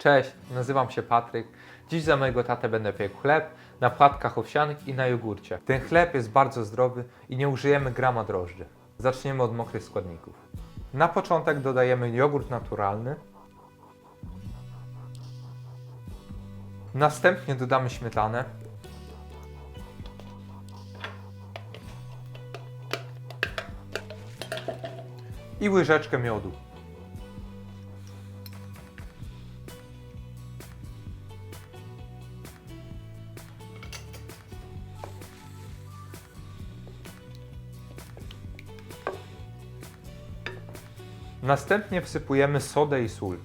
Cześć, nazywam się Patryk. Dziś za mojego tatę będę piekł chleb na płatkach owsianych i na jogurcie. Ten chleb jest bardzo zdrowy i nie użyjemy grama drożdży. Zaczniemy od mokrych składników. Na początek dodajemy jogurt naturalny. Następnie dodamy śmietanę. I łyżeczkę miodu. Następnie wsypujemy sodę i sól.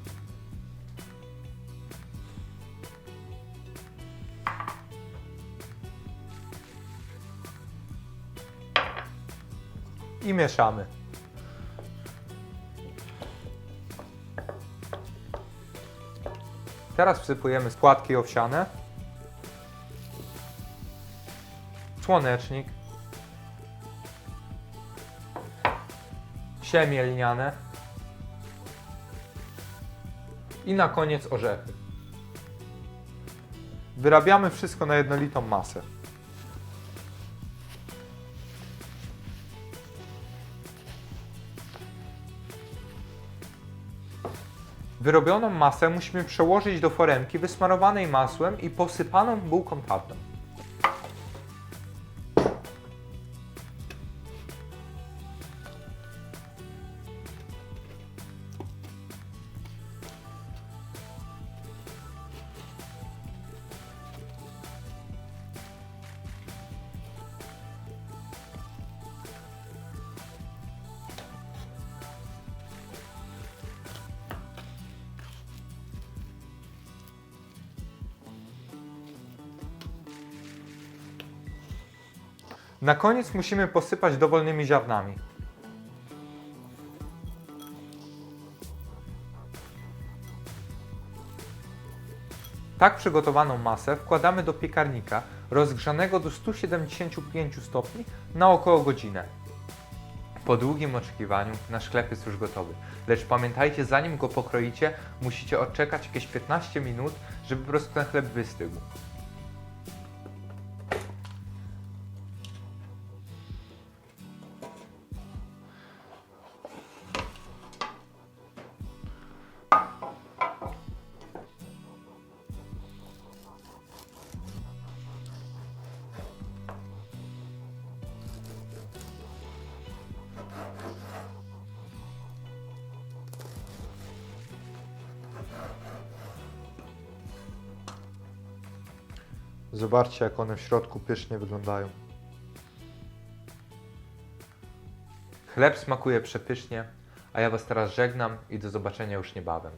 I mieszamy. Teraz wsypujemy składki owsiane, słonecznik, siemię lniane i na koniec orzechy. Wyrabiamy wszystko na jednolitą masę. Wyrobioną masę musimy przełożyć do foremki wysmarowanej masłem i posypaną bułką tartą. Na koniec musimy posypać dowolnymi ziarnami. Tak przygotowaną masę wkładamy do piekarnika rozgrzanego do 175 stopni na około godzinę. Po długim oczekiwaniu nasz chleb jest już gotowy. Lecz pamiętajcie, zanim go pokroicie, musicie odczekać jakieś 15 minut, żeby po prostu ten chleb wystygł. Zobaczcie, jak one w środku pysznie wyglądają. Chleb smakuje przepysznie, a ja Was teraz żegnam i do zobaczenia już niebawem.